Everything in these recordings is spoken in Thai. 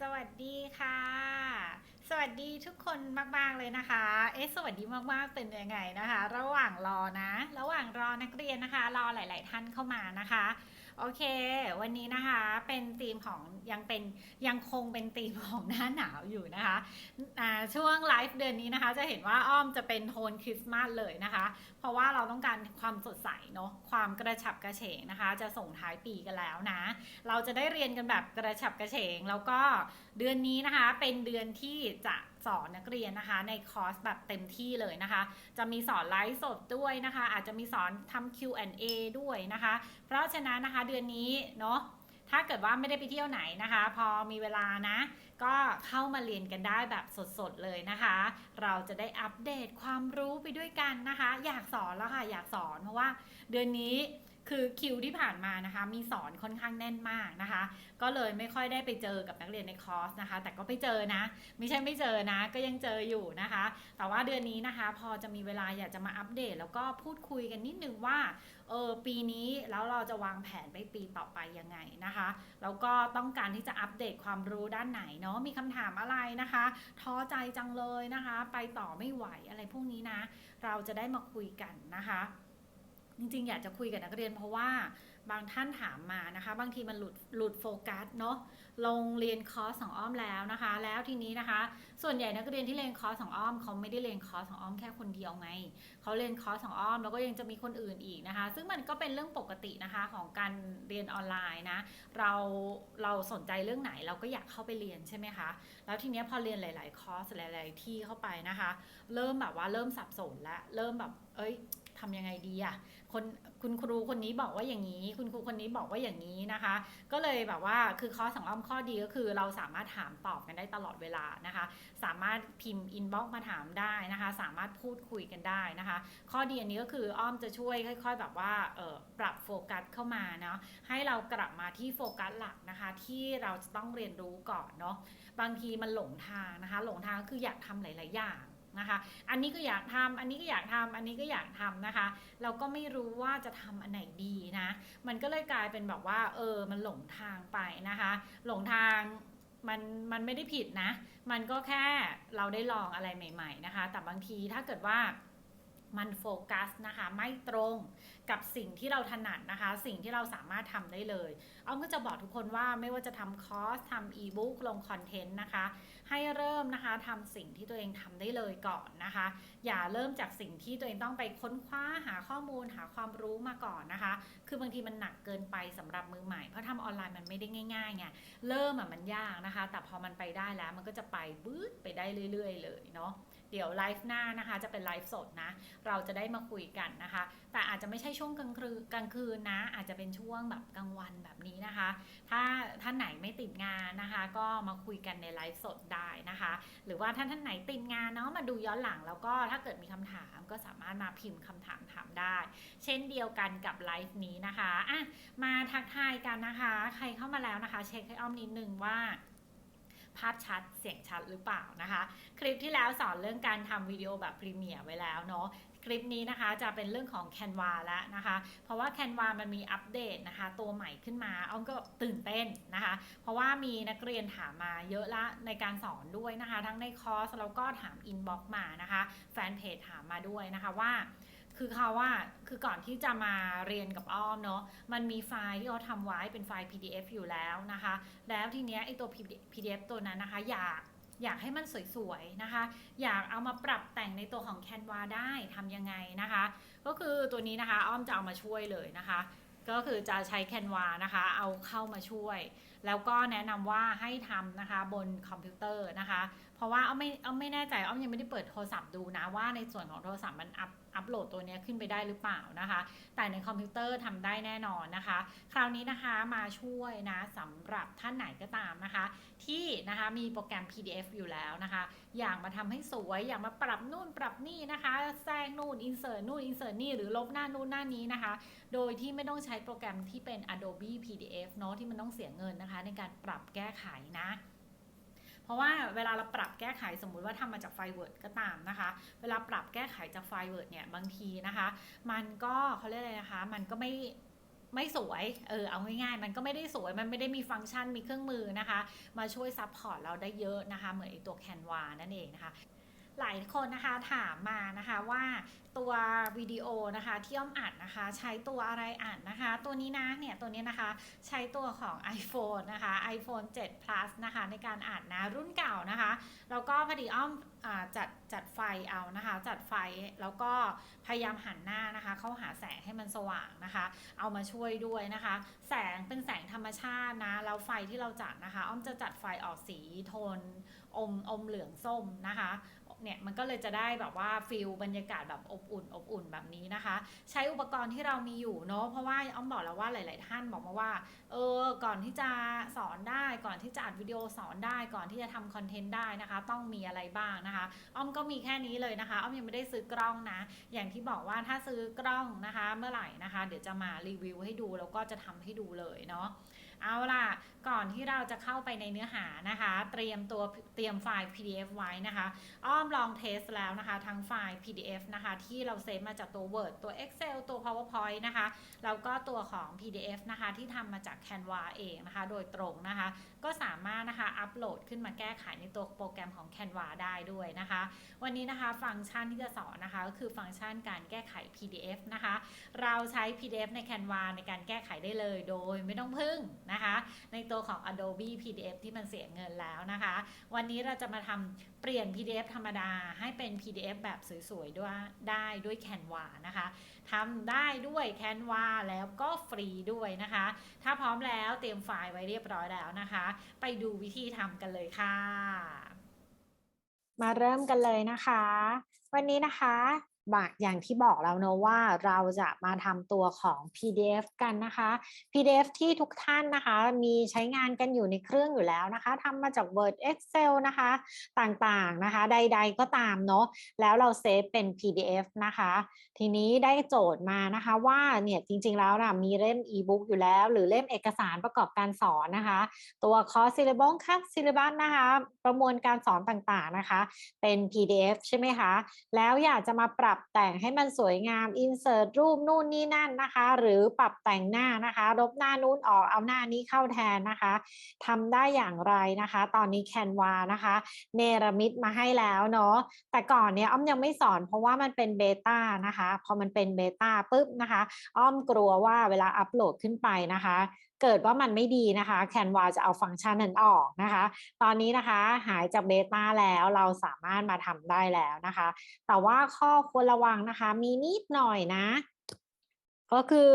สวัสดีค่ะ สวัสดีทุกคนมาก ๆ เลยนะคะ เอ๊ะสวัสดีมาก ๆ เป็นยังไงนะคะ ระหว่างรอนะ ระหว่างรอนักเรียนนะคะ รอหลาย ๆ ท่านเข้ามานะคะ โอเค วันนี้นะคะเป็นธีมของยังเป็นยังคงเป็นธีมของหน้าหนาวอยู่นะคะช่วงไลฟ์เดือนนี้นะคะ จะเห็นว่าอ้อมจะเป็นโทนคริสต์มาสเลยนะคะ เพราะว่าเราต้องการความสดใสเนาะความกระฉับกระเฉงนะคะ จะส่งท้ายปีกันแล้วนะ เราจะได้เรียนกันแบบกระฉับกระเฉง แล้วก็เดือนนี้นะคะเป็นเดือนที่จะ สอนนักเรียนนะคะ ในคอร์สแบบเต็มที่เลยนะคะ จะมีสอนไลฟ์สดด้วยนะคะ อาจจะมีสอนทำ Q&A ด้วยนะคะ เพราะฉะนั้นนะคะเดือนนี้เนาะถ้าเกิดว่าไม่ได้ไปเที่ยวไหนนะคะ พอมีเวลานะ ก็เข้ามาเรียนกันได้แบบสดๆเลยนะคะ เราจะได้อัปเดตความรู้ไปด้วยกันนะคะ อยากสอนแล้วค่ะอยากสอนเพราะว่า เดือนนี้ คือคิวที่ผ่านมานะคะมีสอนค่อนข้างแน่นมากนะคะ ก็เลยไม่ค่อยได้ไปเจอกับนักเรียนในคอร์สนะคะ แต่ก็ไปเจอนะ ไม่ใช่ไม่เจอนะ ก็ยังเจออยู่นะคะ แต่ว่าเดือนนี้นะคะ พอจะมีเวลาอยากจะมาอัปเดต แล้วก็พูดคุยกันนิดนึงว่าเออปีนี้แล้วเราจะวางแผนไปปีต่อไปยังไงนะคะแล้วก็ต้องการที่จะอัปเดตความรู้ด้านไหนเนาะมีคำถามอะไรนะคะท้อใจจังเลยนะคะ ไปต่อไม่ไหวอะไรพวกนี้นะ เราจะได้มาคุยกันนะคะ จริงๆ อยากจะคุยกับนักเรียนเพราะว่าบางท่านถามมานะคะ บางทีมันหลุดหลุดโฟกัสเนาะลงเรียนคอร์สของอ้อมแล้วนะคะ แล้วทีนี้นะคะ ส่วนใหญ่นักเรียนที่เรียนคอร์สของอ้อมเขาไม่ได้เรียนคอร์สของอ้อมแค่คนเดียวไงเขาเรียนคอร์สของอ้อมแล้วก็ยังจะมีคนอื่นอีกนะคะ ซึ่งมันก็เป็นเรื่องปกตินะคะของการเรียนออนไลน์นะเราเราสนใจเรื่องไหนเราก็อยากเข้าไปเรียนใช่ไหมคะแล้วทีนี้พอเรียนหลาย ๆ คอร์สหลาย ๆ ที่เข้าไปนะคะ เริ่มแบบว่าเริ่มสับสนแล้วเริ่มแบบเอ้ยทำยังไงดีอะ คนคุณครูคนนี้บอกว่าอย่างนี้ คุณครูคนนี้บอกว่าอย่างนี้นะคะ ก็เลยแบบว่าคือคอสของอ้อมข้อดีก็คือ เราสามารถถามตอบกันได้ตลอดเวลานะคะ สามารถพิมพ์อินบ็อกมาถามได้นะคะ สามารถพูดคุยกันได้นะคะ ข้อดีอันนี้ก็คืออ้อมจะช่วยค่อย ๆ แบบว่าปรับโฟกัสเข้ามาเนาะให้เรากลับมาที่โฟกัสหลักนะคะ ที่เราจะต้องเรียนรู้ก่อนเนาะบางทีมันหลงทางนะคะ หลงทางก็คืออยากทำหลาย ๆ อย่าง นะคะ อันนี้ก็อยากทำอันนี้ก็อยากทำอันนี้ก็อยากทำนะคะ เราก็ไม่รู้ว่าจะทำอันไหนดีนะ มันก็เลยกลายเป็นแบบว่า เออ มันหลงทางไปนะคะ หลงทางมันมันไม่ได้ผิดนะ มันก็แค่เราได้ลองอะไรใหม่ ๆนะคะ แต่บางทีถ้าเกิดว่ามันโฟกัสนะคะ ไม่ตรงกับสิ่งที่เราถนัดนะคะ สิ่งที่เราสามารถทำได้เลยอ้อมก็จะบอกทุกคนว่าไม่ว่าจะทำคอร์สทำอีบุ๊กลงคอนเทนต์นะคะ ให้เริ่มนะคะทำสิ่งที่ตัวเองทำได้เลยก่อนนะคะ อย่าเริ่มจากสิ่งที่ตัวเองต้องไปค้นคว้าหาข้อมูลหาความรู้มาก่อนนะคะ คือบางทีมันหนักเกินไปสำหรับมือใหม่เพราะทำออนไลน์มันไม่ได้ง่ายๆไงเริ่มอะมันยากนะคะ แต่พอมันไปได้แล้วมันก็จะไปบื้ดไปได้เรื่อย ๆ เลยเนาะ เดี๋ยวไลฟ์หน้านะคะจะเป็นไลฟ์สดนะ เราจะได้มาคุยกันนะคะ แต่อาจจะไม่ใช่ช่วงกลางคืนกลางคืนนะ อาจจะเป็นช่วงแบบกลางวันแบบนี้นะคะ ถ้าท่านไหนไม่ติดงานนะคะ ก็มาคุยกันในไลฟ์สดได้นะคะ หรือว่าท่านท่านไหนติดงานเนาะมาดูย้อนหลังแล้วก็ถ้าเกิดมีคำถามก็สามารถมาพิมพ์คำถามถามได้ เช่นเดียวกันกับไลฟ์นี้นะคะอะมาทักทายกันนะคะ ใครเข้ามาแล้วนะคะ เช็คให้อ้อมนิดนึงว่า ภาพชัดเสียงชัดหรือเปล่านะคะ คลิปที่แล้วสอนเรื่องการทำวิดีโอแบบพรีเมียร์ไว้แล้วเนาะคลิปนี้นะคะจะเป็นเรื่องของ Canva แล้วนะคะ เพราะว่า Canva มันมีอัปเดตนะคะ ตัวใหม่ขึ้นมาอ้อมก็ตื่นเต้นนะคะ เพราะว่ามีนักเรียนถามมาเยอะละในการสอนด้วยนะคะ ทั้งในคอร์สแล้วก็ถามอินบ็อกมานะคะ แฟนเพจถามมาด้วยนะคะว่า คือเขาว่าคือก่อนที่จะมาเรียนกับอ้อมเนาะมันมีไฟล์ที่เขาทำไว้เป็นไฟล์ PDF อยู่แล้วนะคะ แล้วทีเนี้ยไอตัว PDF ตัวนั้นนะคะ อยากอยากให้มันสวยๆนะคะ อยากเอามาปรับแต่งในตัวของ Canva ได้ทำยังไงนะคะ ก็คือตัวนี้นะคะ อ้อมจะเอามาช่วยเลยนะคะ ก็คือจะใช้ Canva นะคะ เอาเข้ามาช่วย แล้วก็แนะนำว่าให้ทำนะคะบนคอมพิวเตอร์นะคะ เพราะว่าอ้อมไม่อ้อมไม่แน่ใจอ้อมยังไม่ได้เปิดโทรศัพท์ดูนะว่าในส่วนของโทรศัพท์มันอัพอัพโหลดตัวนี้ขึ้นไปได้หรือเปล่านะคะ แต่ในคอมพิวเตอร์ทำได้แน่นอนนะคะ คราวนี้นะคะมาช่วยนะสำหรับท่านไหนก็ตามนะคะ ที่นะคะมีโปรแกรม PDF อยู่แล้วนะคะ อยากมาทำให้สวย อยากมาปรับนู่นปรับนี่นะคะแทรกนู่นอินเสิร์ตนู่นอินเสิร์ตนี่หรือลบหน้านู่นหน้านี้นะคะ โดยที่ไม่ต้องใช้โปรแกรมที่เป็น Adobe PDF เนาะที่มันต้องเสียเงินนะคะ ในการปรับแก้ไขนะ ราะว่าเวลาเราปรับแก้ไขสมมุติว่าทำมาจากไฟล์เวิร์ดก็ตามนะคะ เวลาปรับแก้ไขจากไฟล์เวิร์ดเนี่ยบางทีนะคะ มันก็เขาเรียกอะไรนะคะ มันก็ไม่ไม่สวย เออ เอาง่ายๆ มันก็ไม่ได้สวย มันไม่ได้มีฟังก์ชัน มีเครื่องมือนะคะ มาช่วยซัพพอร์ตเราได้เยอะนะคะ เหมือนไอตัวแคนวานั่นเองนะคะ หลายคนนะคะถามมานะคะว่าตัววิดีโอนะคะที่อ้อมอัดนะคะ ใช้ตัวอะไรอัดนะคะ ตัวนี้นะเนี่ยตัวนี้นะคะใช้ตัวของ iPhone นะคะ iPhone 7 plus นะคะในการอัดนะรุ่นเก่านะคะแล้วก็พอดีอ้อมจัดจัดไฟเอานะคะ จัดไฟแล้วก็พยายามหันหน้านะคะ เข้าหาแสงให้มันสว่างนะคะ เอามาช่วยด้วยนะคะ แสงเป็นแสงธรรมชาตินะแล้วไฟที่เราจัดนะคะ อ้อมจะจัดไฟออกสีโทนอมอมเหลืองส้มนะคะ เนี่ยมันก็เลยจะได้แบบว่าฟิลบรรยากาศแบบอบอุ่นอบอุ่นแบบนี้นะคะ ใช้อุปกรณ์ที่เรามีอยู่เนาะเพราะว่าอ้อมบอกแล้วว่าหลาย ๆ ท่านบอกมาว่าเออก่อนที่จะสอนได้ก่อนที่จะอัดวิดีโอสอนได้ก่อนที่จะทำคอนเทนต์ได้นะคะ ต้องมีอะไรบ้างนะคะ อ้อมก็มีแค่นี้เลยนะคะ อ้อมยังไม่ได้ซื้อกล้องนะ อย่างที่บอกว่าถ้าซื้อกล้องนะคะ เมื่อไหร่นะคะ เดี๋ยวจะมารีวิวให้ดูแล้วก็จะทำให้ดูเลยเนาะ เอาล่ะ ก่อนที่เราจะเข้าไปในเนื้อหานะคะ เตรียมตัวเตรียมไฟล์ PDF ไว้นะคะ อ้อมลองเทสแล้วนะคะ ทั้งไฟล์ PDF นะคะ ที่เราเซฟมาจากตัว Word ตัว Excel ตัว PowerPoint นะคะ แล้วก็ตัวของ PDF นะคะ ที่ทำมาจาก Canva เองนะคะ โดยตรงนะคะ ก็สามารถนะคะ อัปโหลดขึ้นมาแก้ไขในตัวโปรแกรมของ Canva ได้ด้วยนะคะ วันนี้นะคะ ฟังก์ชันที่จะสอนนะคะ ก็คือฟังก์ชันการแก้ไข PDF นะคะ เราใช้ PDF ใน Canva ในการแก้ไขได้เลย โดยไม่ต้องพึ่งนะคะ ในตัวของ Adobe PDF ที่มันเสียเงินแล้วนะคะ วันนี้เราจะมาทำเปลี่ยน PDF ธรรมดาให้เป็น PDF แบบสวยๆด้วยได้ด้วย Canva นะคะทำได้ด้วย Canva แล้วก็ฟรีด้วยนะคะ ถ้าพร้อมแล้วเตรียมไฟล์ไว้เรียบร้อยแล้วนะคะ ไปดูวิธีทำกันเลยค่ะ มาเริ่มกันเลยนะคะ วันนี้นะคะบะ อย่างที่บอกแล้วเนะว่าเราจะมาทำตัวของ PDF กันนะคะ PDF ที่ทุกท่านนะคะ มีใช้งานกันอยู่ในเครื่องอยู่แล้วนะคะทำมาจาก Word Excel นะคะ ต่างๆนะคะ ใด ๆ ก็ตามเนาะแล้วเราเซฟเป็น PDF นะคะ ทีนี้ได้โจทย์มานะคะว่าเนี่ยจริงๆแล้วนะมีเล่ม e-book อยู่แล้ว หรือเล่มเอกสารประกอบการสอนนะคะ ตัวคอร์สซิลิบ u คัสซิลิบัสนะคะ ประมวลการสอนต่างๆนะคะ เป็น PDF ใช่ไหมคะ แล้วอยากจะมาปรับับแต่งให้มันสวยงาม insert รูปนู่นนี่นั่นนะคะ หรือปรับแต่งหน้านะคะลบหน้านู้นออกเอาหน้านี้เข้าแทนนะคะทำได้อย่างไรนะคะ ตอนนี้ Canva นะคะ เนรมิตมาให้แล้วเนาะแต่ก่อนเนี้ยอ้อมยังไม่สอนเพราะว่ามันเป็นเบต้านะคะ พอมันเป็นเบต้าปุ๊บนะคะ อ้อมกลัวว่าเวลาอัปโหลดขึ้นไปนะคะ เกิดว่ามันไม่ดีนะคะ Canva จะเอาฟังก์ชันนั้นออกนะคะ ตอนนี้นะคะหายจากเบต้าแล้วเราสามารถมาทำได้แล้วนะคะ แต่ว่าข้อควรระวังนะคะ มีนิดหน่อยนะก็คือ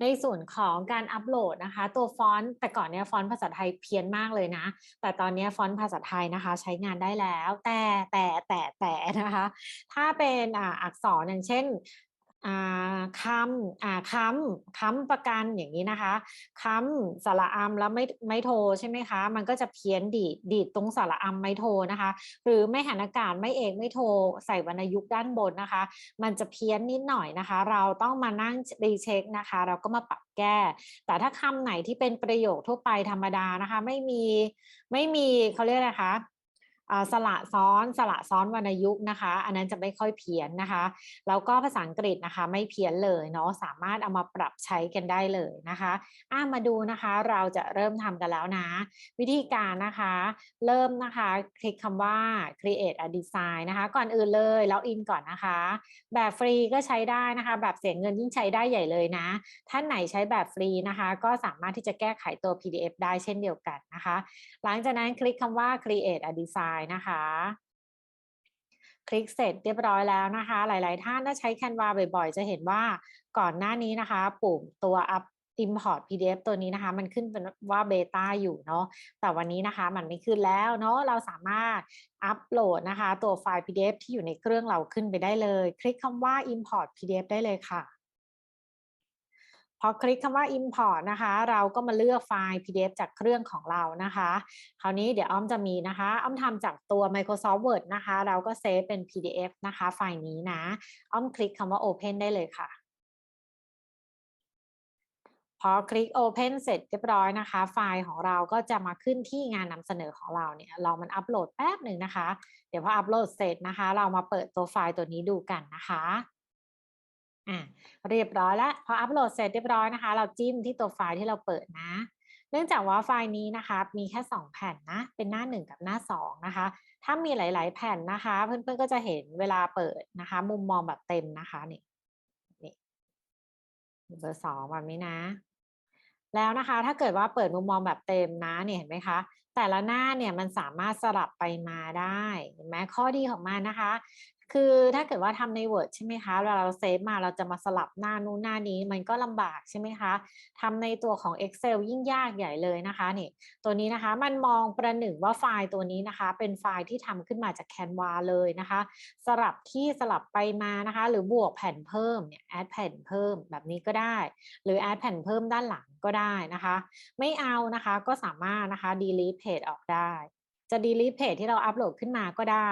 ในส่วนของการอัปโหลดนะคะ ตัวฟอนต์แต่ก่อนเนี้ยฟอนต์ภาษาไทยเพี้ยนมากเลยนะ แต่ตอนนี้ฟอนต์ภาษาไทยนะคะ ใช้งานได้แล้ว แต่แต่แต่แต่นะคะ ถ้าเป็นอักษรอย่างเช่น คำอ่าค้ำค้ำประกันอย่างนี้นะคะค้ำสระอัมแล้วไม่ไม่โทใช่ไหมคะ มันก็จะเพี้ยนดีดดีดตรงสระอัมไม่โทนะคะ หรือไม่หันอากาศไม่เอกไม่โทใส่วรรณยุกต์ด้านบนนะคะ มันจะเพี้ยนนิดหน่อยนะคะ เราต้องมานั่งรีเช็คนะคะ เราก็มาปรับแก้ แต่ถ้าคำไหนที่เป็นประโยคทั่วไปธรรมดานะคะ ไม่มีไม่มีเขาเรียกอะไรคะ สระซ้อนสระซ้อนวรรณยุกต์นะคะ อันนั้นจะไม่ค่อยเพี้ยนนะคะแล้วก็ภาษาอังกฤษนะคะ ไม่เพี้ยนเลยเนาะสามารถเอามาปรับใช้กันได้เลยนะคะอ่ามาดูนะคะ เราจะเริ่มทำกันแล้วนะ วิธีการนะคะ เริ่มนะคะ คลิกคำว่า create a design นะคะ ก่อนอื่นเลยแล้วอินก่อนนะคะ แบบฟรีก็ใช้ได้นะคะ แบบเสียเงินยิ่งใช้ได้ใหญ่เลยนะ ท่านไหนใช้แบบฟรีนะคะ ก็สามารถที่จะแก้ไขตัว PDF ได้เช่นเดียวกันนะคะ หลังจากนั้นคลิกคำว่า create a design นะคะ คลิกเสร็จเรียบร้อยแล้วนะคะ หลาย ๆ ท่านถ้าใช้ Canva บ่อย ๆ จะเห็นว่าก่อนหน้านี้นะคะปุ่มตัว up import PDF ตัวนี้นะคะ มันขึ้นเป็นว่าเบต้าอยู่เนาะแต่วันนี้นะคะมันไม่ขึ้นแล้วเนาะเราสามารถอัปโหลดนะคะ ตัวไฟล์ PDF ที่อยู่ในเครื่องเราขึ้นไปได้เลย คลิกคำว่า import PDF ได้เลยค่ะ พอคลิกคำว่า import นะคะ เราก็มาเลือกไฟล์ PDF จากเครื่องของเรานะคะ คราวนี้เดี๋ยวอ้อมจะมีนะคะ อ้อมทำจากตัว Microsoft Word นะคะ เราก็เซฟเป็น PDF นะคะไฟล์นี้นะ อ้อมคลิกคำว่า Open ได้เลยค่ะพอคลิก Open เสร็จเรียบร้อยนะคะ ไฟล์ของเราก็จะมาขึ้นที่งานนำเสนอของเราเนี่ยเรามันอัปโหลดแป๊บหนึ่งนะคะ เดี๋ยวพออัปโหลดเสร็จนะคะ เรามาเปิดตัวไฟล์ตัวนี้ดูกันนะคะ อะเรียบร้อยแล้วพออัปโหลดเสร็จเรียบร้อยนะคะ เราจิ้มที่ตัวไฟล์ที่เราเปิดนะ เนื่องจากว่าไฟล์นี้นะคะมีแค่ 2 แผ่นนะ เป็นหน้า 1 กับหน้า 2 นะคะ ถ้ามีหลาย ๆ แผ่นนะคะ เพื่อนๆก็จะเห็นเวลาเปิดนะคะ มุมมองแบบเต็มนะคะนี่นี่เบอร์สองแบบนี้นะ แล้วนะคะถ้าเกิดว่าเปิดมุมมองแบบเต็มนะเนี่ยเห็นไหมคะแต่ละหน้าเนี่ยมันสามารถสลับไปมาได้เห็นไหมข้อดีของมันนะคะ คือถ้าเกิดว่าทำใน Word ใช่ไหมคะเวลาเราเซฟมาเราจะมาสลับหน้านู้นหน้านี้มันก็ลำบากใช่ไหมคะทำในตัวของ Excel ยิ่งยากใหญ่เลยนะคะนี่ตัวนี้นะคะมันมองประหนึ่งว่าไฟล์ตัวนี้นะคะ เป็นไฟล์ที่ทำขึ้นมาจาก Canva เลยนะคะ สลับที่สลับไปมานะคะ หรือบวกแผ่นเพิ่มเนี่ย add แผ่นเพิ่มแบบนี้ก็ได้ หรือ add แผ่นเพิ่มด้านหลังก็ได้นะคะ ไม่เอานะคะก็สามารถนะคะ delete page ออกได้ จะ delete page ที่เราอัปโหลดขึ้นมาก็ได้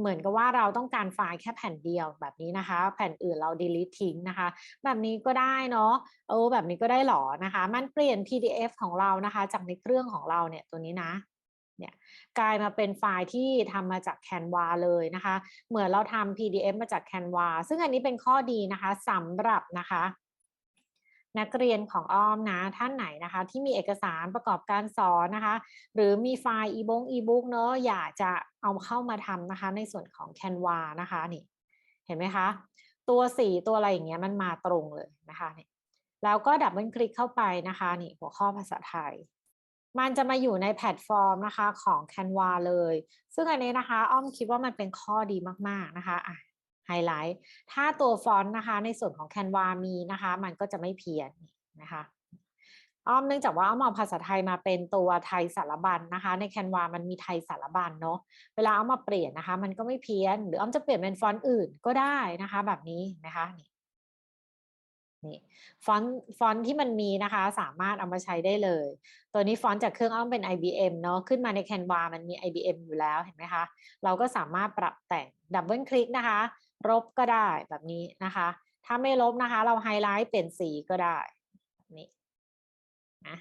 เหมือนกับว่าเราต้องการไฟล์แค่แผ่นเดียวแบบนี้นะคะ แผ่นอื่นเรา delete ทิ้งนะคะ แบบนี้ก็ได้เนาะเออแบบนี้ก็ได้หรอนะคะ มันเปลี่ยน PDF ของเรานะคะ จากในเครื่องของเราเนี่ยตัวนี้นะเนี่ยกลายมาเป็นไฟล์ที่ทำมาจาก Canva เลยนะคะ เหมือนเราทำ PDF มาจาก Canva ซึ่งอันนี้เป็นข้อดีนะคะสำหรับนะคะ นักเรียนของอ้อมนะท่านไหนนะคะ ที่มีเอกสารประกอบการสอนนะคะ หรือมีไฟล์ e-book e-book เนอะอยากจะเอาเข้ามาทำนะคะ ในส่วนของ Canva นะคะนี่ เห็นไหมคะ ตัวสีตัวอะไรอย่างเงี้ยมันมาตรงเลยนะคะนี่แล้วก็ดับเบิลคลิกเข้าไปนะคะนี่หัวข้อภาษาไทย มันจะมาอยู่ในแพลตฟอร์มนะคะของ Canva เลย ซึ่งอันนี้นะคะ อ้อมคิดว่ามันเป็นข้อดีมากๆนะคะอะ ไฮไลท์ถ้าตัวฟอนต์นะคะ ในส่วนของ Canva มีนะคะ มันก็จะไม่เพี้ยนนะคะอ้อมเนื่องจากว่าอ้อมเอาภาษาไทยมาเป็นตัวไทยสารบัญนะคะ ใน Canva มันมีไทยสารบัญเนาะเวลาเอามาเปลี่ยนนะคะ มันก็ไม่เพี้ยน หรืออ้อมจะเปลี่ยนเป็นฟอนต์อื่นก็ได้นะคะ แบบนี้นะคะนี่นี่ฟอนต์ฟอนต์ที่มันมีนะคะ สามารถเอามาใช้ได้เลย ตัวนี้ฟอนต์จากเครื่องอ้อมเป็น IBM เนาะขึ้นมาใน Canva มันมี IBM อยู่แล้วเห็นไหมคะ เราก็สามารถปรับแต่งดับเบิลคลิกนะคะ ลบก็ได้แบบนี้นะคะ ถ้าไม่ลบนะคะ เราไฮไลท์เปลี่ยนสีก็ได้แบบนี้นะ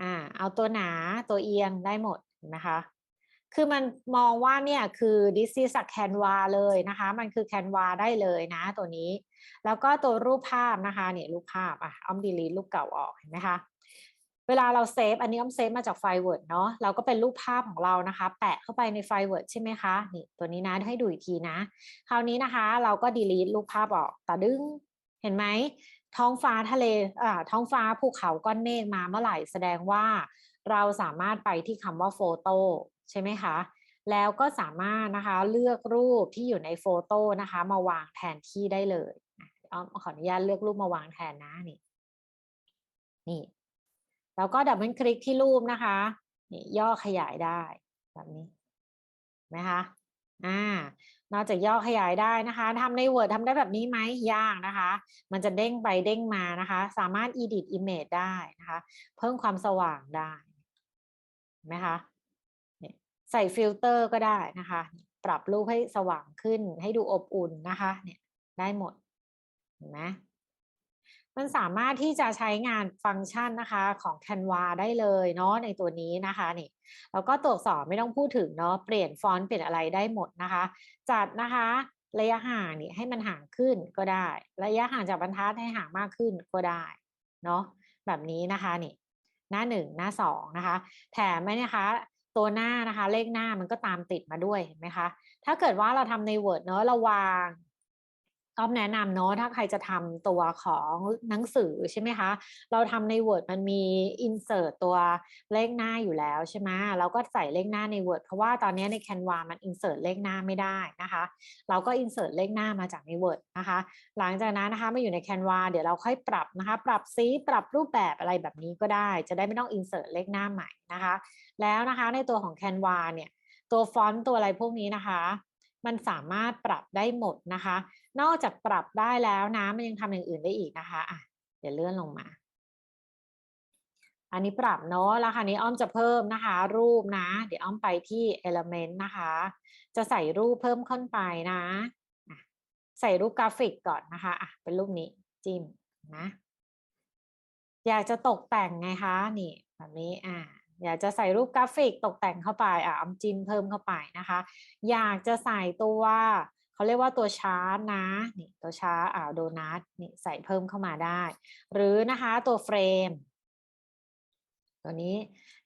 อ่าเอาตัวหนาตัวเอียงได้หมดนไหมคะ คือมันมองว่าเนี่ยคือ this is a canva เลยนะคะ มันคือ canva ได้เลยนะตัวนี้ แล้วก็ตัวรูปภาพนะคะเนี่ยรูปภาพอะอ้อม delete รูปเก่าออกเห็นไหมคะ เวลาเราเซฟอันนี้อ้อมเซฟมาจากไฟล์ Word เนาะเราก็เป็นรูปภาพของเรานะคะ แปะเข้าไปในไฟล์ Word ใช่ไหมคะนี่ตัวนี้นะให้ดูอีกทีนะ คราวนี้นะคะ เราก็ delete รูปภาพออกตาดึงเห็นไหมท้องฟ้าทะเลอ่าท้องฟ้าภูเขาก้อนเมฆมาเมื่อไหร่แสดงว่า เราสามารถไปที่คำว่าโฟโต้ใช่ไหมคะแล้วก็สามารถนะคะเลือกรูปที่อยู่ในโฟโต้นะคะ มาวางแทนที่ได้เลยอ้อมขออนุญาตเลือกรูปมาวางแทนนะนี่ นี่ แล้วก็ดับเบิลคลิกที่รูปนะคะนี่ย่อขยายได้แบบนี้นะคะอ่านอกจากย่อขยายได้นะคะทำใน Word ทำได้แบบนี้ไหมยากนะคะ มันจะเด้งไปเด้งมานะคะ สามารถ edit image ได้นะคะ เพิ่มความสว่างได้ไหมคะเนี่ยใส่ฟิลเตอร์ก็ได้นะคะ ปรับรูปให้สว่างขึ้นให้ดูอบอุ่นนะคะ เนี่ยได้หมดเห็นไหม มันสามารถที่จะใช้งานฟังก์ชันนะคะของ Canva ได้เลยเนาะในตัวนี้นะคะนี่แล้วก็ตรวจสอบไม่ต้องพูดถึงเนาะเปลี่ยนฟอนต์เปลี่ยนอะไรได้หมดนะคะ จัดนะคะระยะห่างนี่ให้มันห่างขึ้นก็ได้ ระยะห่างจากบรรทัดให้ห่างมากขึ้นก็ได้เนาะแบบนี้นะคะนี่หน้าหนึ่งหน้าสองนะคะ แถมไหมนะคะตัวหน้านะคะ เลขหน้ามันก็ตามติดมาด้วยเห็นไหมคะ ถ้าเกิดว่าเราทำใน Word เนาะเราวาง ก็แนะนำเนาะถ้าใครจะทำตัวของหนังสือใช่ไหมคะ เราทำใน Word มันมี insert ตัวเลขหน้าอยู่แล้วใช่ไหมเราก็ใส่เลขหน้าใน Word เพราะว่าตอนนี้ใน Canva มัน insert เลขหน้าไม่ได้นะคะ เราก็ insert เลขหน้ามาจากใน Word นะคะ หลังจากนั้นนะคะมาอยู่ใน Canva เดี๋ยวเราค่อยปรับนะคะ ปรับสีปรับรูปแบบอะไรแบบนี้ก็ได้ จะได้ไม่ต้อง insert เลขหน้าใหม่นะคะ แล้วนะคะในตัวของ Canva เนี่ยตัวฟอนต์ตัวอะไรพวกนี้นะคะ มันสามารถปรับได้หมดนะคะ นอกจากปรับได้แล้วนะ มันยังทำอย่างอื่นได้อีกนะคะอะเดี๋ยวเลื่อนลงมา อันนี้ปรับเนาะแล้วคราวนี้อ้อมจะเพิ่มนะคะ รูปนะ เดี๋ยวอ้อมไปที่ element นะคะ จะใส่รูปเพิ่มขึ้นไปนะอะใส่รูปกราฟิกก่อนนะคะอะเป็นรูปนี้จิ้มนะ อยากจะตกแต่งไงคะ นี่แบบนี้อ่า อยากจะใส่รูปกราฟิกตกแต่งเข้าไปอะอัมจิ้มเพิ่มเข้าไปนะคะ อยากจะใส่ตัวเขาเรียกว่าตัวชาร์ตนะนี่ตัวชาร์ตอ่าโดนัทนี่ใส่เพิ่มเข้ามาได้ หรือนะคะตัวเฟรมตัวนี้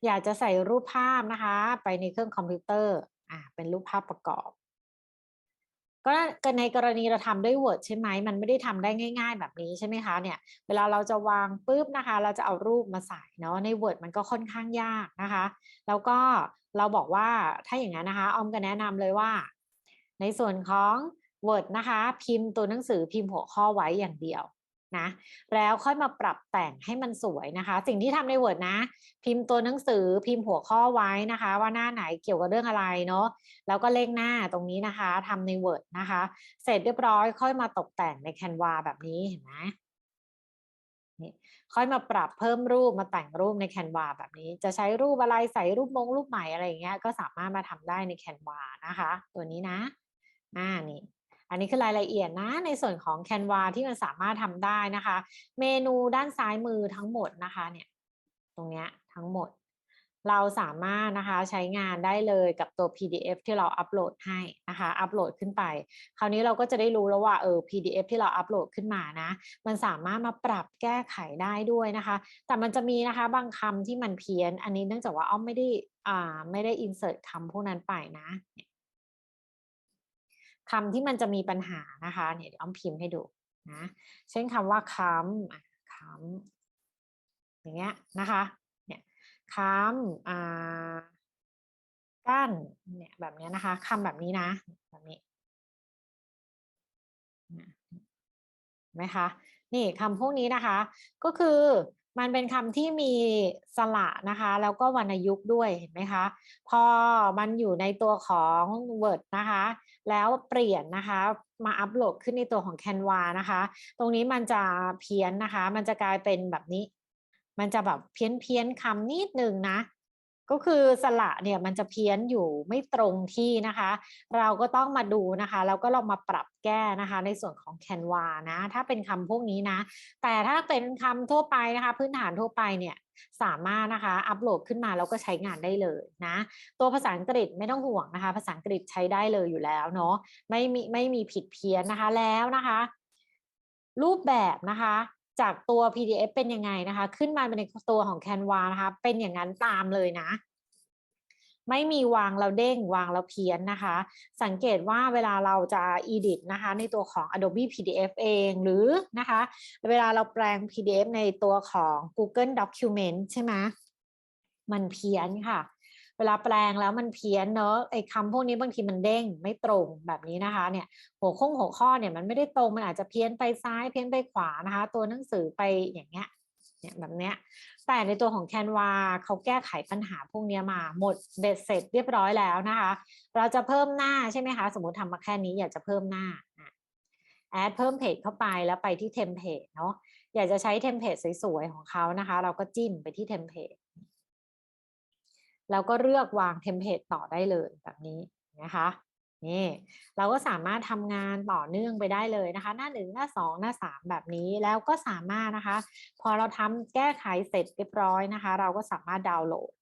อยากจะใส่รูปภาพนะคะ ไปในเครื่องคอมพิวเตอร์อ่าเป็นรูปภาพประกอบ ก็ในกรณีเราทำด้วย Word ใช่ไหมมันไม่ได้ทำได้ง่าย ๆ แบบนี้ใช่ไหมคะเนี่ยเวลาเราจะวางปุ๊บนะคะ เราจะเอารูปมาใส่เนาะใน Word มันก็ค่อนข้างยากนะคะ แล้วก็เราบอกว่าถ้าอย่างนั้นนะคะออมก็แนะนำเลยว่า ในส่วนของ Word นะคะ พิมพ์ตัวหนังสือพิมพ์หัวข้อไว้อย่างเดียว นะแล้วค่อยมาปรับแต่งให้มันสวยนะคะ สิ่งที่ทำใน Word นะ พิมพ์ตัวหนังสือพิมพ์หัวข้อไว้นะคะ ว่าหน้าไหนเกี่ยวกับเรื่องอะไรเนาะแล้วก็เลขหน้าตรงนี้นะคะทำใน Word นะคะ เสร็จเรียบร้อยค่อยมาตกแต่งใน Canva แบบนี้เห็นไหมนี่ค่อยมาปรับเพิ่มรูปมาแต่งรูปใน Canva แบบนี้ จะใช้รูปอะไรใส่รูปมงรูปใหม่อะไรอย่างเงี้ยก็สามารถมาทำได้ใน Canva นะคะ ตัวนี้นะอ่านี่ อันนี้คือรายละเอียดนะในส่วนของ Canva ที่มันสามารถทำได้นะคะ เมนูด้านซ้ายมือทั้งหมดนะคะเนี่ยตรงเนี้ยทั้งหมด เราสามารถนะคะใช้งานได้เลยกับตัว PDF ที่เราอัปโหลดให้นะคะอัปโหลดขึ้นไป คราวนี้เราก็จะได้รู้แล้วว่าเออ PDF ที่เราอัปโหลดขึ้นมานะ มันสามารถมาปรับแก้ไขได้ด้วยนะคะ แต่มันจะมีนะคะบางคำที่มันเพี้ยน อันนี้เนื่องจากว่าอ้อมไม่ได้อ่าไม่ได้ insert คำพวกนั้นไปนะ คำที่มันจะมีปัญหานะคะเนี่ยเดี๋ยวอ้อมพิมพ์ให้ดูนะเช่นคำว่าค้ำค้ำอย่างเงี้ยนะคะเนี่ยค้ำอ่ากั้นเนี่ยแบบนี้นะคะคำแบบนี้นะแบบนี้ไหมคะนี่คำพวกนี้นะคะ ก็คือ มันเป็นคำที่มีสระนะคะ แล้วก็วรรณยุกต์ด้วยเห็นไหมคะ พอมันอยู่ในตัวของ Word นะคะ แล้วเปลี่ยนนะคะมาอัปโหลดขึ้นในตัวของ Canva นะคะ ตรงนี้มันจะเพี้ยนนะคะ มันจะกลายเป็นแบบนี้ มันจะแบบเพี้ยนเพี้ยนคำนิดนึงนะ ก็คือสระเนี่ยมันจะเพี้ยนอยู่ไม่ตรงที่นะคะ เราก็ต้องมาดูนะคะแล้วก็ลองมาปรับแก้นะคะในส่วนของ Canva นะ ถ้าเป็นคำพวกนี้นะ แต่ถ้าเป็นคำทั่วไปนะคะ พื้นฐานทั่วไปเนี่ยสามารถนะคะอัปโหลดขึ้นมาแล้วก็ใช้งานได้เลยนะ ตัวภาษาอังกฤษไม่ต้องห่วงนะคะ ภาษาอังกฤษใช้ได้เลยอยู่แล้วเนาะไม่มีไม่มีผิดเพี้ยนนะคะแล้วนะคะ รูปแบบนะคะ จากตัว PDF เป็นยังไงนะคะ ขึ้นมาเป็นในตัวของ Canva นะคะ เป็นอย่างนั้นตามเลยนะไม่มีวางแล้วเด้งวางแล้วเพี้ยนนะคะ สังเกตว่าเวลาเราจะ edit นะคะ ในตัวของ Adobe PDF เองหรือนะคะ เวลาเราแปลง PDF ในตัวของ Google Document ใช่ไหมมันเพี้ยนค่ะ เวลาแปลงแล้วมันเพี้ยนเนอะไอ้คำพวกนี้บางทีมันเด้งไม่ตรงแบบนี้นะคะ เนี่ยหัวข้อหัวข้อเนี่ยมันไม่ได้ตรงมันอาจจะเพี้ยนไปซ้ายเพี้ยนไปขวานะคะ ตัวหนังสือไปอย่างเงี้ยเนี่ยแบบเนี้ยแต่ในตัวของ Canva เขาแก้ไขปัญหาพวกนี้มาหมดเบ็ดเสร็จเรียบร้อยแล้วนะคะ เราจะเพิ่มหน้าใช่ไหมคะ สมมติทำมาแค่นี้อยากจะเพิ่มหน้าแอดเพิ่มเพจเข้าไปแล้วไปที่เทมเพลตเนาะอยากจะใช้เทมเพลตสวยๆของเขานะคะ เราก็จิ้มไปที่เทมเพลต แล้วก็เลือกวางเทมเพลตต่อได้เลยแบบนี้นะคะนี่เราก็สามารถทำงานต่อเนื่องไปได้เลยนะคะ หน้าหนึ่งหน้าสองหน้าสามแบบนี้แล้วก็สามารถนะคะ พอเราทำแก้ไขเสร็จเรียบร้อยนะคะ เราก็สามารถดาวน์โหลด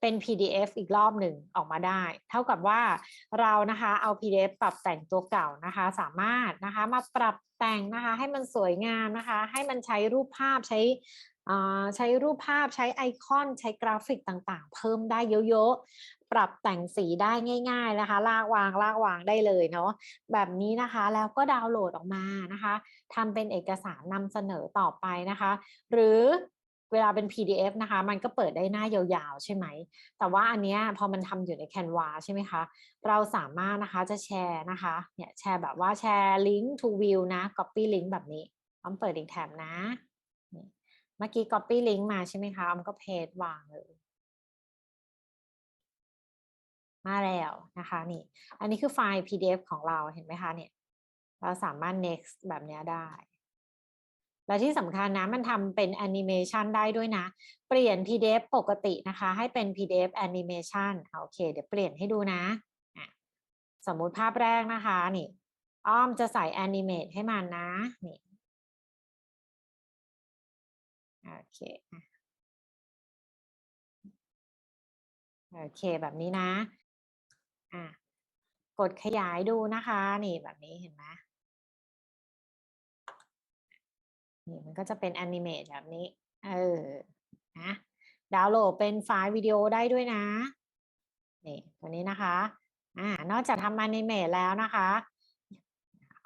เป็น PDF อีกรอบหนึ่งออกมาได้ เท่ากับว่าเรานะคะเอา PDF ปรับแต่งตัวเก่านะคะ สามารถนะคะมาปรับแต่งนะคะ ให้มันสวยงามนะคะ ให้มันใช้รูปภาพใช้ ใช้รูปภาพใช้ไอคอนใช้กราฟิกต่างๆ เพิ่มได้เยอะๆ ปรับแต่งสีได้ง่าย ๆนะคะ ลากวางลากวางได้เลยเนาะแบบนี้นะคะแล้วก็ดาวน์โหลดออกมานะคะทำเป็นเอกสารนำเสนอต่อไปนะคะ หรือเวลาเป็น PDF นะคะ มันก็เปิดได้หน้ายาวๆ ใช่ไหม แต่ว่าอันเนี้ยพอมันทำอยู่ใน Canva ใช่ไหมคะ เราสามารถนะคะจะแชร์นะคะ เนี่ยแชร์แบบว่าแชร์ลิงก์ to view นะ copy link แบบนี้อ้อมเปิดอีกแถบนะ เมื่อกี้ copy link มาใช่ไหมคะอ้อมก็เพจวางเลย มาแล้วนะคะนี่ อันนี้คือไฟล์ PDF ของเราเห็นไหมคะเนี่ย เราสามารถ next แบบนี้ได้ และที่สำคัญนะมันทำเป็นแอนิเมชันได้ด้วยนะ เปลี่ยน PDF ปกตินะคะ ให้เป็น PDF Animation โอเค เดี๋ยวเปลี่ยนให้ดูนะะสมมุติภาพแรกนะคะนี่ อ้อมจะใส่แอนิเมตให้มันนะนี่ โอเคโอเคแบบนี้นะ อะ กดขยายดูนะคะ นี่แบบนี้เห็นไหมนี่มันก็จะเป็นแอนิเมตแบบนี้ เออ นะ ดาวน์โหลดเป็นไฟล์วิดีโอได้ด้วยนะ นี่ตัวนี้นะคะ อ่า นอกจากทำแอนิเมตแล้วนะคะ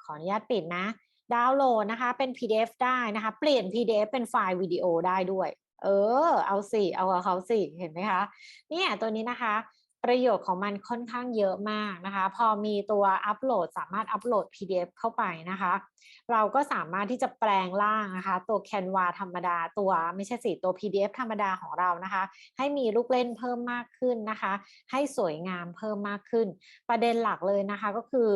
ขออนุญาตปิดนะ ดาวน์โหลดนะคะ เป็น PDF ได้นะคะ เปลี่ยน PDF เป็นไฟล์วิดีโอได้ด้วย เออ เอาสิ เอากับเขาสิ เห็นไหมคะ เนี่ยตัวนี้นะคะ ประโยชน์ของมันค่อนข้างเยอะมากนะคะ พอมีตัวอัปโหลดสามารถอัปโหลด PDF เข้าไปนะคะ เราก็สามารถที่จะแปลงร่างนะคะ ตัว Canva ธรรมดาตัวไม่ใช่สิตัว PDF ธรรมดาของเรานะคะ ให้มีลูกเล่นเพิ่มมากขึ้นนะคะ ให้สวยงามเพิ่มมากขึ้น ประเด็นหลักเลยนะคะก็คือ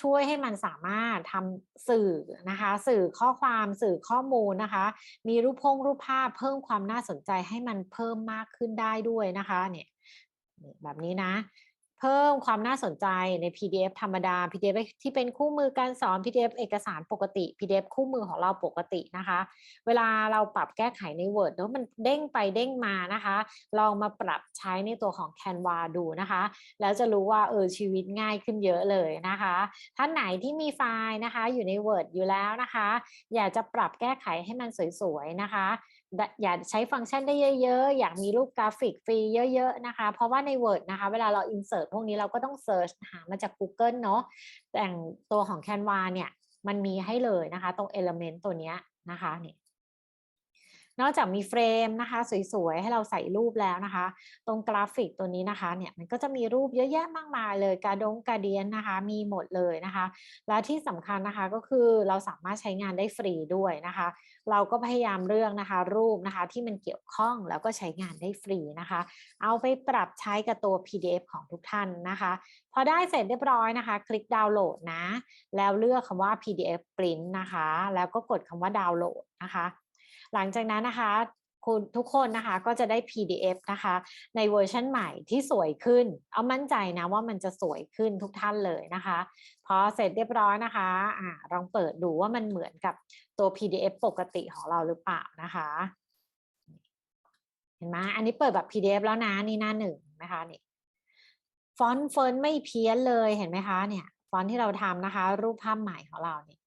ช่วยให้มันสามารถทำสื่อนะคะ สื่อข้อความสื่อข้อมูลนะคะ มีรูปพงรูปภาพเพิ่มความน่าสนใจให้มันเพิ่มมากขึ้นได้ด้วยนะคะเนี่ย แบบนี้นะ เพิ่มความน่าสนใจใน PDF ธรรมดา PDF ที่เป็นคู่มือการสอน PDF เอกสารปกติ PDF คู่มือของเราปกตินะคะ เวลาเราปรับแก้ไขใน Word แล้วมันเด้งไปเด้งมานะคะ ลองมาปรับใช้ในตัวของ Canva ดูนะคะ แล้วจะรู้ว่าเออชีวิตง่ายขึ้นเยอะเลยนะคะ ท่านไหนที่มีไฟล์นะคะอยู่ใน Word อยู่แล้วนะคะ อยากจะปรับแก้ไขให้มันสวยๆนะคะ อยากใช้ฟังก์ชันได้เยอะ ๆ อยากมีรูปกราฟิกฟรีเยอะ ๆ นะคะ เพราะว่าใน Word นะคะ เวลาเรา insert พวกนี้เราก็ต้อง search หามาจาก Google เนาะแต่งตัวของ Canva เนี่ย มันมีให้เลยนะคะ ตรง element ตัวเนี้ยนะคะเนี่ย นอกจากมีเฟรมนะคะสวยๆ ให้เราใส่รูปแล้วนะคะ ตรงกราฟิกตัวนี้นะคะเนี่ยมันก็จะมีรูปเยอะแยะมากมายเลยการดงการเดียนนะคะ มีหมดเลยนะคะ และที่สำคัญนะคะก็คือเราสามารถใช้งานได้ฟรีด้วยนะคะ เราก็พยายามเลือกนะคะ รูปนะคะที่มันเกี่ยวข้องแล้วก็ใช้งานได้ฟรีนะคะ เอาไปปรับใช้กับตัว PDF ของทุกท่านนะคะพอได้เสร็จเรียบร้อยนะคะ คลิกดาวน์โหลดนะ แล้วเลือกคำว่า PDF print นะคะ แล้วก็กดคำว่าดาวน์โหลดนะคะ หลังจากนั้นนะคะคุณทุกคนนะคะก็จะได้ PDF นะคะ ในเวอร์ชันใหม่ที่สวยขึ้น เอามั่นใจนะว่ามันจะสวยขึ้นทุกท่านเลยนะคะ พอเสร็จเรียบร้อยนะคะอ่าลองเปิดดูว่ามันเหมือนกับตัว PDF ปกติของเราหรือเปล่านะคะ เห็นไหมอันนี้เปิดแบบ PDF แล้วนะนี่หน้าหนึ่งนะคะนี่ฟอนต์เฟิร์นไม่เพี้ยนเลยเห็นไหมคะเนี่ย ฟอนต์ที่เราทำนะคะ รูปภาพใหม่ของเราเนี่ย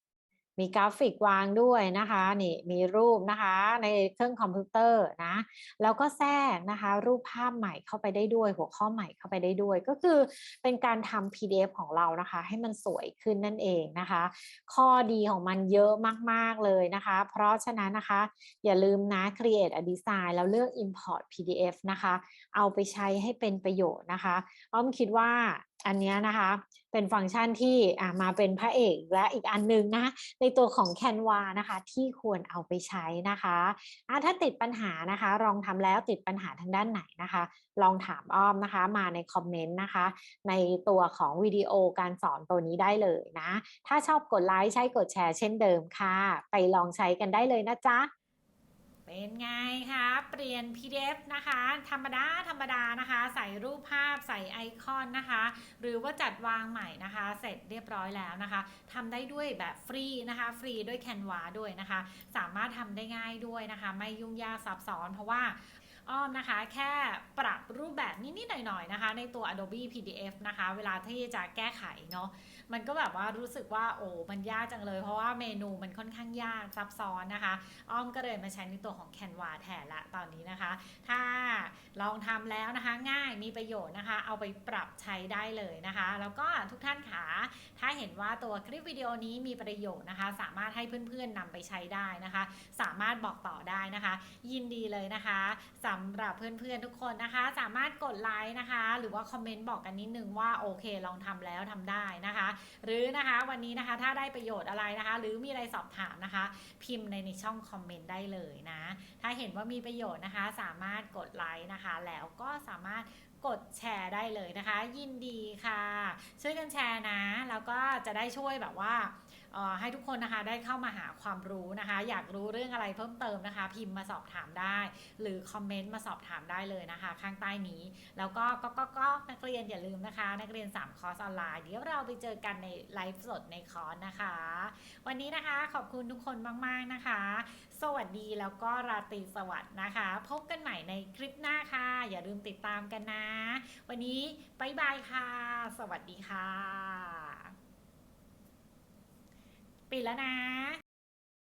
มีกราฟิกวางด้วยนะคะนี่มีรูปนะคะในเครื่องคอมพิวเตอร์นะแล้วก็แทรกนะคะรูปภาพใหม่เข้าไปได้ด้วย หัวข้อใหม่เข้าไปได้ด้วย ก็คือเป็นการทำ PDF ของเรานะคะ ให้มันสวยขึ้นนั่นเองนะคะ ข้อดีของมันเยอะมาก ๆ เลยนะคะ เพราะฉะนั้นนะคะ อย่าลืมนะ create a design แล้วเลือก import PDF นะคะ เอาไปใช้ให้เป็นประโยชน์นะคะอ้อมคิดว่า อันนี้นะคะ เป็นฟังก์ชันที่มาเป็นพระเอกและอีกอันหนึงนะคะในตัวของ Canva นะคะที่ควรเอาไปใช้นะคะะถ้าติดปัญหานะคะลองทำแล้วติดปัญหาทางด้านไหนนะคะ ลองถามอ้อมนะคะมาในคอมเมนต์นะคะ ในตัวของวิดีโอการสอนตัวนี้ได้เลยนะ ถ้าชอบกดไลค์ใช้กดแชร์เช่นเดิมค่ะ ไปลองใช้กันได้เลยนะจ๊ะ เป็นไงคะเปลี่ยน PDF นะคะ ธรรมดา ธรรมดานะคะ ใส่รูปภาพใส่ไอคอนนะคะ หรือว่าจัดวางใหม่นะคะ เสร็จเรียบร้อยแล้วนะคะทำได้ด้วยแบบฟรีนะคะ ฟรีด้วย Canva ด้วยนะคะ สามารถทำได้ง่ายด้วยนะคะ ไม่ยุ่งยากซับซ้อนเพราะว่าอ้อมนะคะแค่ปรับรูปแบบนิดๆหน่อยๆนะคะ ในตัว Adobe PDF นะคะ เวลาที่จะแก้ไขเนาะ มันก็แบบว่ารู้สึกว่าโอ้มันยากจังเลย เพราะว่าเมนูมันค่อนข้างยากซับซ้อนนะคะ อ้อมก็เลยมาใช้ในตัวของ Canva แทนละตอนนี้นะคะ ถ้าลองทำแล้วนะคะง่ายมีประโยชน์นะคะ เอาไปปรับใช้ได้เลยนะคะ แล้วก็ทุกท่านคะถ้าเห็นว่าตัวคลิปวิดีโอนี้มีประโยชน์นะคะ สามารถให้เพื่อนๆนำไปใช้ได้นะคะ สามารถบอกต่อได้นะคะ ยินดีเลยนะคะสำหรับเพื่อนๆทุกคนนะคะ สามารถกดไลค์นะคะ หรือว่าคอมเมนต์บอกกันนิดนึงว่าโอเคลองทำแล้วทำได้นะคะหรือนะคะวันนี้นะคะถ้าได้ประโยชน์อะไรนะคะ หรือมีอะไรสอบถามนะคะ พิมพ์ในในช่องคอมเมนต์ได้เลยนะ ถ้าเห็นว่ามีประโยชน์นะคะ สามารถกดไลค์นะคะ แล้วก็สามารถกดแชร์ได้เลยนะคะ ยินดีค่ะ ช่วยกันแชร์นะ แล้วก็จะได้ช่วยแบบว่า ให้ทุกคนนะคะได้เข้ามาหาความรู้นะคะ อยากรู้เรื่องอะไรเพิ่มเติมนะคะ พิมพ์มาสอบถามได้ หรือคอมเมนต์มาสอบถามได้เลยนะคะ ข้างใต้นี้ แล้วก็ก็ก็ก็นักเรียนอย่าลืมนะคะ นักเรียน 3 คอร์สออนไลน์เดี๋ยวเราไปเจอกันในไลฟ์สดในคอร์สนะคะ วันนี้นะคะขอบคุณทุกคนมาก ๆนะคะ สวัสดีแล้วก็ราตรีสวัสดิ์นะคะ พบกันใหม่ในคลิปหน้าค่ะ อย่าลืมติดตามกันนะ วันนี้บายบายค่ะ สวัสดีค่ะ ปิดแล้วนะ